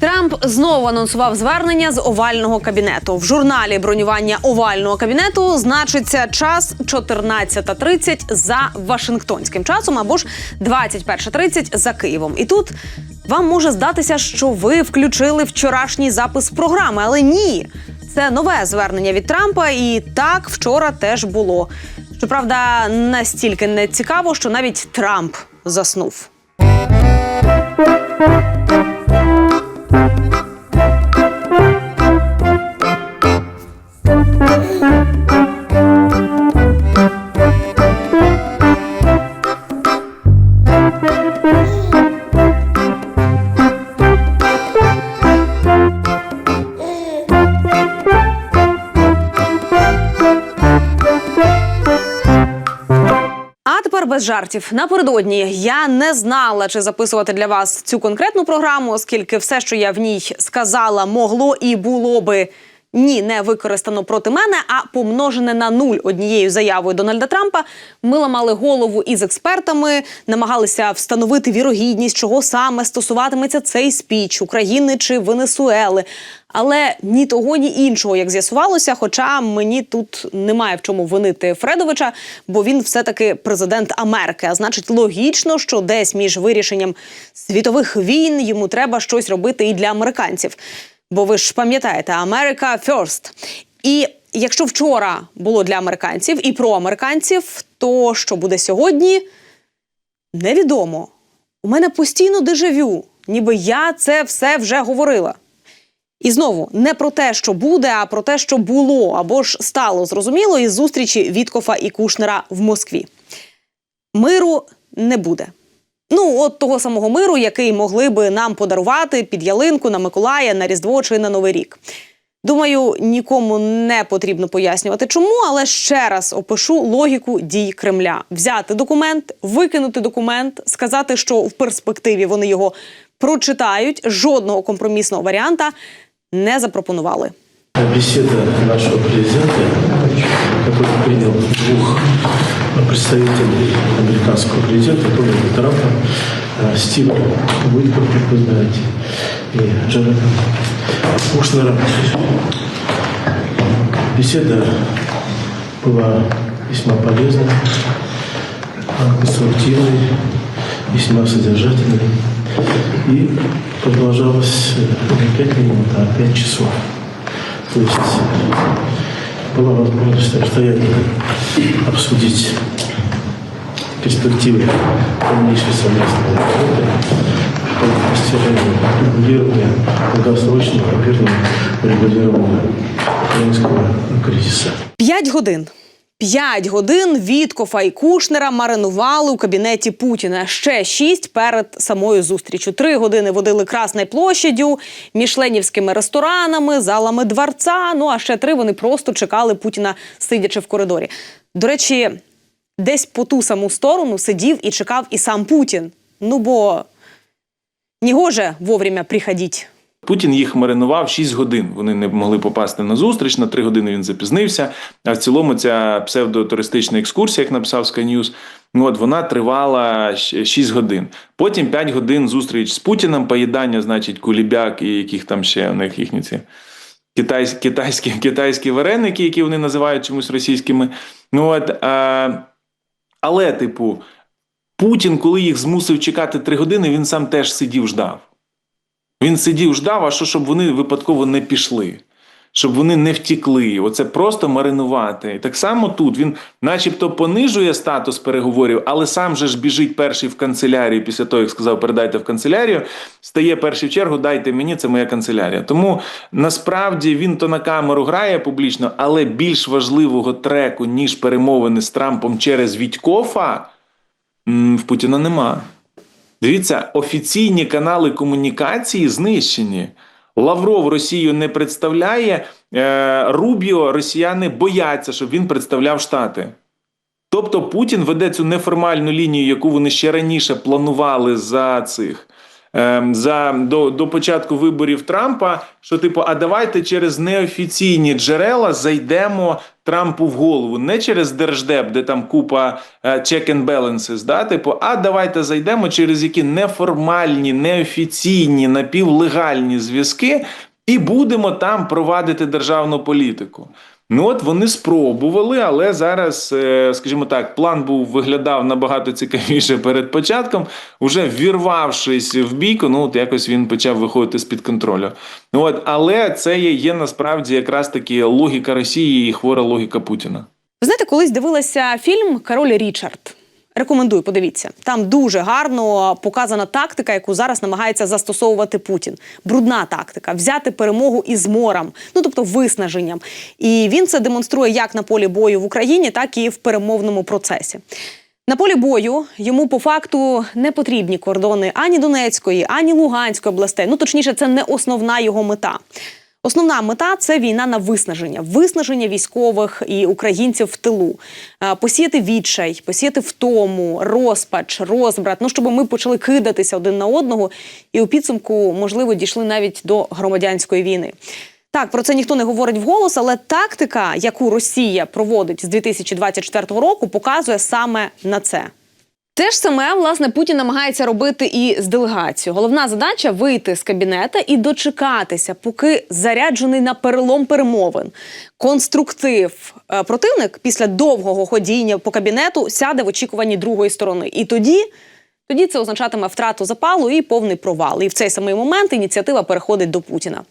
Трамп знову анонсував звернення з овального кабінету. В журналі бронювання овального кабінету значиться час 14.30 за Вашингтонським часом або ж 21.30 за Києвом. І тут вам може здатися, що ви включили вчорашній запис програми, але ні. Це нове звернення від Трампа, і так вчора теж було. Щоправда, настільки не цікаво, що навіть Трамп заснув. Без жартів. Напередодні я не знала, чи записувати для вас цю конкретну програму, оскільки все, що я в ній сказала, могло і було би. Ні, не використано проти мене, а помножене на нуль однією заявою Дональда Трампа. Ми ламали голову із експертами, намагалися встановити вірогідність, чого саме стосуватиметься цей спіч України чи Венесуели. Але ні того, ні іншого, як з'ясувалося. Хоча мені тут немає в чому винити Фредовича, бо він все-таки президент Америки. А значить, логічно, що десь між вирішенням світових війн йому треба щось робити і для американців. Бо ви ж пам'ятаєте, America First. І якщо вчора було для американців і про американців, то що буде сьогодні? Невідомо. У мене постійно дежавю, ніби я це все вже говорила. І знову не про те, що буде, а про те, що було або ж стало зрозуміло із зустрічі Віткофа і Кушнера в Москві. Миру не буде. Ну, от того самого миру, який могли би нам подарувати під ялинку на Миколая, на Різдво чи на Новий рік. Думаю, нікому не потрібно пояснювати, чому, але ще раз опишу логіку дій Кремля: взяти документ, викинути документ, сказати, що в перспективі вони його прочитають. Жодного компромісного варіанта не запропонували. Беседа нашего президента, который принял двух представителей американского президента, Дональда Трампа, э, Стива Уитков, как вы знаете, и Джареда Кушнера. Беседа была весьма полезной, э, конструктивной, весьма содержательной и продолжалась э, не пять минут, а пять часов. То есть была возможность обстоятельно обсудить перспективы дальнейшей совместной работы по достижению регулирования долгосрочного мирного регулирования украинского кризиса. П'ять годин. П'ять годин Віткофа і Кушнера маринували у кабінеті Путіна. Ще шість перед самою зустрічю. Три години водили Красною площадю, мішленівськими ресторанами, залами дворца. Ну а ще три вони просто чекали Путіна, сидячи в коридорі. До речі, десь по ту саму сторону сидів і чекав і сам Путін. Ну бо негоже вовремя приходіть. Путін їх маринував 6 годин. Вони не могли попасти на зустріч. На 3 години він запізнився. А в цілому ця псевдотуристична екскурсія, як написав Sky News, ну от вона тривала 6 годин. Потім 5 годин зустріч з Путіним, поїдання, значить, кулібяк і яких там ще у них їхні ці. Китайські, китайські, китайські вареники, які вони називають чомусь російськими. Ну от, а, але, типу, Путін, коли їх змусив чекати три години, він сам теж сидів, ждав. Він сидів, ждав, а що, щоб вони випадково не пішли, щоб вони не втікли. Оце просто маринувати. І так само тут він, начебто, понижує статус переговорів, але сам же ж біжить перший в канцелярію після того, як сказав, передайте в канцелярію, стає перший в чергу, дайте мені, це моя канцелярія. Тому насправді він то на камеру грає публічно, але більш важливого треку, ніж перемовини з Трампом через Вітькофа, в Путіна нема. Дивіться, офіційні канали комунікації знищені. Лавров Росію не представляє. Е, Рубіо росіяни бояться, щоб він представляв Штати. Тобто Путін веде цю неформальну лінію, яку вони ще раніше планували за цих за до, до початку виборів Трампа, що типу, а давайте через неофіційні джерела зайдемо Трампу в голову, не через держдеп, де там купа е, check and balances, да, типу, а давайте зайдемо через які неформальні, неофіційні, напівлегальні зв'язки, і будемо там провадити державну політику. Ну от вони спробували, але зараз, е, скажімо так, план був виглядав набагато цікавіше перед початком. Уже вірвавшись в бійку, ну от якось він почав виходити з під контролю. Ну от, але це є, є насправді якраз таки логіка Росії і хвора логіка Путіна. Ви знаєте, колись дивилася фільм Король Річард. Рекомендую, подивіться. Там дуже гарно показана тактика, яку зараз намагається застосовувати Путін. Брудна тактика взяти перемогу із мором, ну тобто виснаженням. І він це демонструє як на полі бою в Україні, так і в перемовному процесі. На полі бою йому по факту не потрібні кордони ані Донецької, ані Луганської областей. Ну точніше, це не основна його мета. Основна мета це війна на виснаження, виснаження військових і українців в тилу, Е, посіяти відчай, посіяти втому, розпач, розбрат. Ну щоб ми почали кидатися один на одного, і у підсумку, можливо, дійшли навіть до громадянської війни. Так, про це ніхто не говорить вголос, але тактика, яку Росія проводить з 2024 року, показує саме на це. Те ж саме власне Путін намагається робити і з делегацією. Головна задача вийти з кабінета і дочекатися, поки заряджений на перелом перемовин, конструктив е, противник після довгого ходіння по кабінету сяде в очікуванні другої сторони. І тоді. Тоді це означатиме втрату запалу і повний провал. І в цей самий момент ініціатива переходить до Путіна.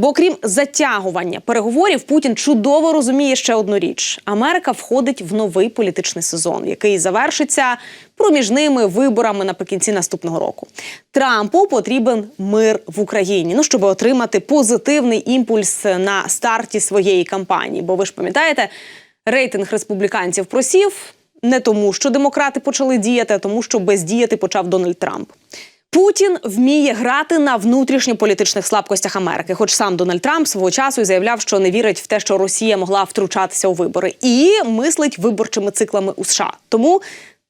Бо окрім затягування переговорів, Путін чудово розуміє ще одну річ: Америка входить в новий політичний сезон, який завершиться проміжними виборами наприкінці наступного року. Трампу потрібен мир в Україні. Ну щоб отримати позитивний імпульс на старті своєї кампанії. Бо ви ж пам'ятаєте, рейтинг республіканців просів не тому, що демократи почали діяти, а тому, що бездіяти почав Дональд Трамп. Путін вміє грати на внутрішньополітичних слабкостях Америки, хоч сам Дональд Трамп свого часу заявляв, що не вірить в те, що Росія могла втручатися у вибори, і мислить виборчими циклами у США. Тому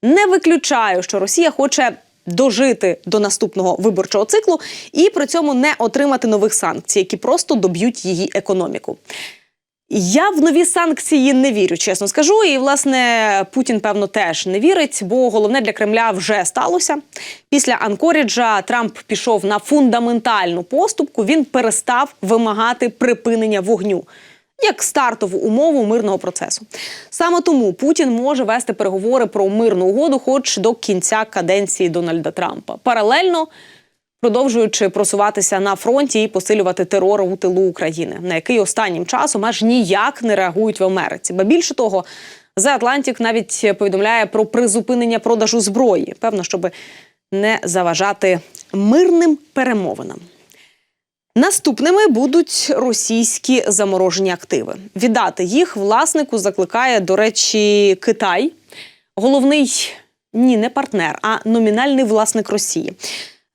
не виключаю, що Росія хоче дожити до наступного виборчого циклу і при цьому не отримати нових санкцій, які просто доб'ють її економіку. Я в нові санкції не вірю, чесно скажу. І власне Путін, певно, теж не вірить, бо головне для Кремля вже сталося. Після Анкоріджа Трамп пішов на фундаментальну поступку. Він перестав вимагати припинення вогню. Як стартову умову мирного процесу, саме тому Путін може вести переговори про мирну угоду, хоч до кінця каденції Дональда Трампа. Паралельно продовжуючи просуватися на фронті і посилювати терор у тилу України, на який останнім часом аж ніяк не реагують в Америці. Ба більше того, The Atlantic навіть повідомляє про призупинення продажу зброї, певно, щоб не заважати мирним перемовинам. Наступними будуть російські заморожені активи. Віддати їх власнику закликає, до речі, Китай, головний ні, не партнер, а номінальний власник Росії.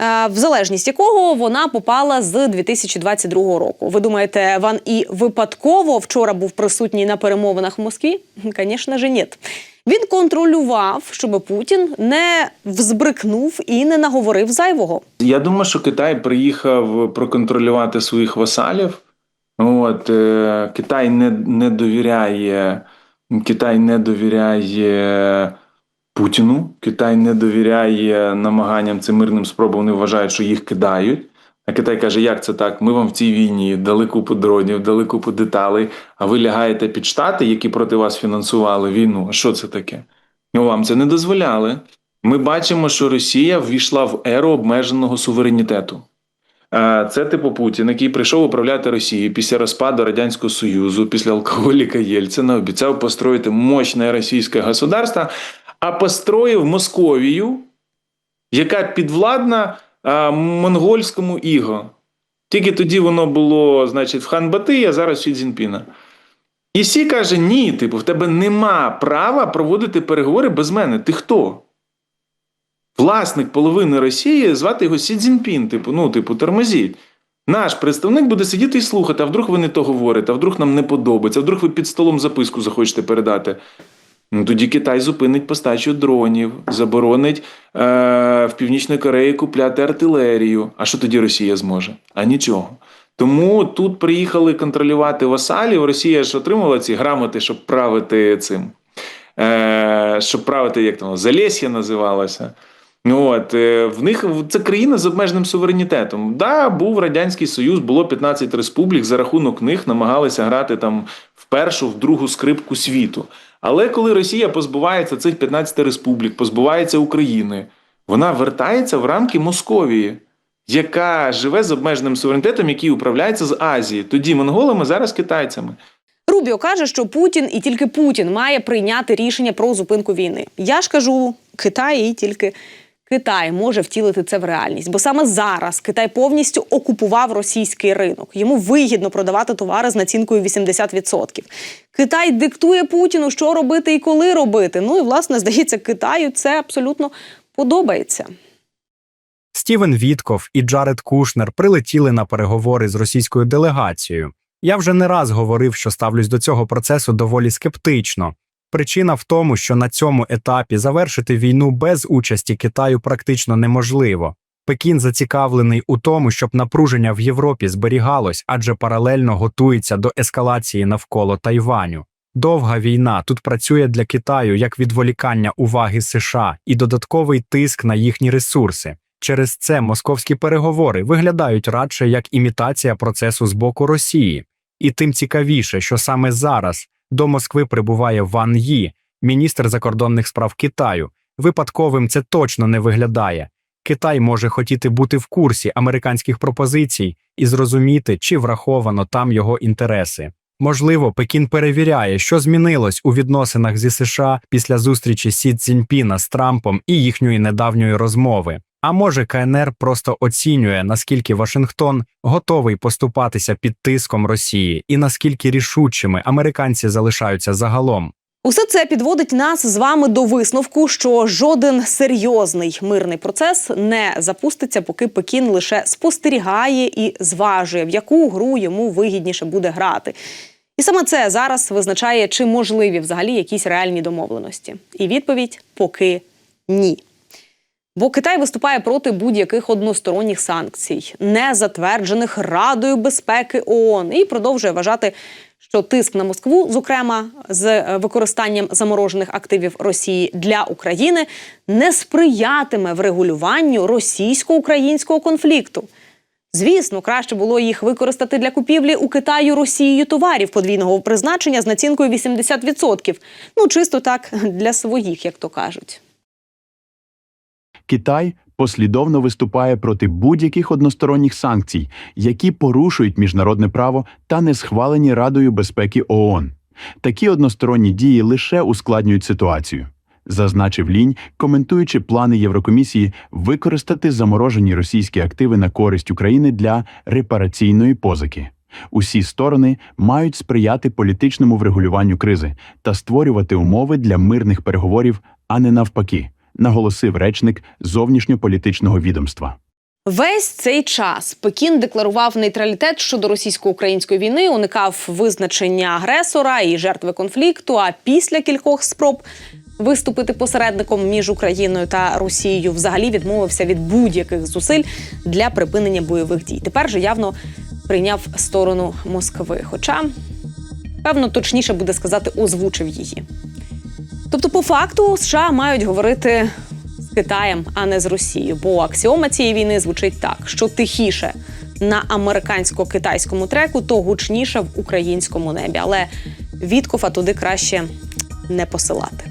Е, В залежність якого вона попала з 2022 року. Ви думаєте, Ван і випадково вчора був присутній на перемовинах в Москві? Звісно ж, ні. Він контролював, щоб Путін не взбрикнув і не наговорив зайвого. Я думаю, що Китай приїхав проконтролювати своїх васалів. От е, Китай не, не довіряє, Китай не довіряє Путіну. Китай не довіряє намаганням цим мирним спробам. Вони вважають, що їх кидають. А Китай каже, як це так? Ми вам в цій війні дали купу дронів, дали купу деталей, а ви лягаєте під штати, які проти вас фінансували війну. А що це таке? Ну, вам це не дозволяли. Ми бачимо, що Росія ввійшла в еру обмеженого суверенітету. Це типу Путін, який прийшов управляти Росією після розпаду Радянського Союзу, після алкоголіка Єльцина, обіцяв построїти мощне російське государство, а построїв Московію, яка підвладна монгольському іго. Тільки тоді воно було, значить, в Ханбати, а зараз Сі Цзіньпіна. І Сі каже: ні, типу, в тебе нема права проводити переговори без мене. Ти хто? Власник половини Росії звати його Сі Цзіньпін, типу, ну, типу, тормозіть. Наш представник буде сидіти і слухати, а вдруг ви не то говорите, а вдруг нам не подобається, а вдруг ви під столом записку захочете передати. Ну, тоді Китай зупинить постачу дронів, заборонить е, в Північної Кореї купляти артилерію. А що тоді Росія зможе? А нічого. Тому тут приїхали контролювати васалів. Росія ж отримала ці грамоти, щоб правити цим. Е, щоб правити, як там Залєсія називалося. Ну, От, е, в них це країна з обмеженим суверенітетом. Да, був Радянський Союз, було 15 республік, за рахунок них намагалися грати там в першу, в другу скрипку світу. Але коли Росія позбувається цих 15 республік, позбувається України, вона вертається в рамки Московії, яка живе з обмеженим суверенітетом, який управляється з Азії. Тоді монголами, зараз китайцями. Рубіо каже, що Путін і тільки Путін має прийняти рішення про зупинку війни. Я ж кажу, Китай і тільки Китай може втілити це в реальність, бо саме зараз Китай повністю окупував російський ринок. Йому вигідно продавати товари з націнкою 80%. Китай диктує Путіну, що робити і коли робити. Ну і власне здається, Китаю це абсолютно подобається. Стівен Вітков і Джаред Кушнер прилетіли на переговори з російською делегацією. Я вже не раз говорив, що ставлюсь до цього процесу доволі скептично. Причина в тому, що на цьому етапі завершити війну без участі Китаю практично неможливо. Пекін зацікавлений у тому, щоб напруження в Європі зберігалось, адже паралельно готується до ескалації навколо Тайваню. Довга війна тут працює для Китаю як відволікання уваги США і додатковий тиск на їхні ресурси. Через це московські переговори виглядають радше як імітація процесу з боку Росії. І тим цікавіше, що саме зараз до Москви прибуває Ван Ї, міністр закордонних справ Китаю. Випадковим це точно не виглядає. Китай може хотіти бути в курсі американських пропозицій і зрозуміти, чи враховано там його інтереси. Можливо, Пекін перевіряє, що змінилось у відносинах зі США після зустрічі Сі Цзіньпіна з Трампом і їхньої недавньої розмови. А може, КНР просто оцінює, наскільки Вашингтон готовий поступатися під тиском Росії і наскільки рішучими американці залишаються загалом. Усе це підводить нас з вами до висновку, що жоден серйозний мирний процес не запуститься, поки Пекін лише спостерігає і зважує, в яку гру йому вигідніше буде грати. І саме це зараз визначає, чи можливі взагалі якісь реальні домовленості. І відповідь поки ні. Бо Китай виступає проти будь-яких односторонніх санкцій, не затверджених Радою безпеки ООН, і продовжує вважати, що тиск на Москву, зокрема з е, використанням заморожених активів Росії для України, не сприятиме врегулюванню російсько-українського конфлікту. Звісно, краще було їх використати для купівлі у Китаю Росією товарів подвійного призначення з націнкою 80%. Ну чисто так для своїх, як то кажуть. Китай послідовно виступає проти будь-яких односторонніх санкцій, які порушують міжнародне право та не схвалені Радою безпеки ООН. Такі односторонні дії лише ускладнюють ситуацію. Зазначив лінь, коментуючи плани Єврокомісії використати заморожені російські активи на користь України для репараційної позики. Усі сторони мають сприяти політичному врегулюванню кризи та створювати умови для мирних переговорів, а не навпаки, наголосив речник зовнішньополітичного відомства. Весь цей час Пекін декларував нейтралітет щодо російсько-української війни, уникав визначення агресора і жертви конфлікту. А після кількох спроб виступити посередником між Україною та Росією взагалі відмовився від будь-яких зусиль для припинення бойових дій. Тепер же явно прийняв сторону Москви. Хоча, певно, точніше буде сказати, озвучив її. Тобто, по факту, США мають говорити з Китаєм, а не з Росією. Бо аксіома цієї війни звучить так: що тихіше на американсько-китайському треку, то гучніше в українському небі. Але Віткофа туди краще не посилати.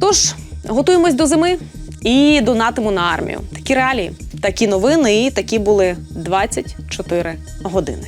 Тож готуємось до зими і донатимо на армію. Такі реалії, такі новини, і такі були 24 години.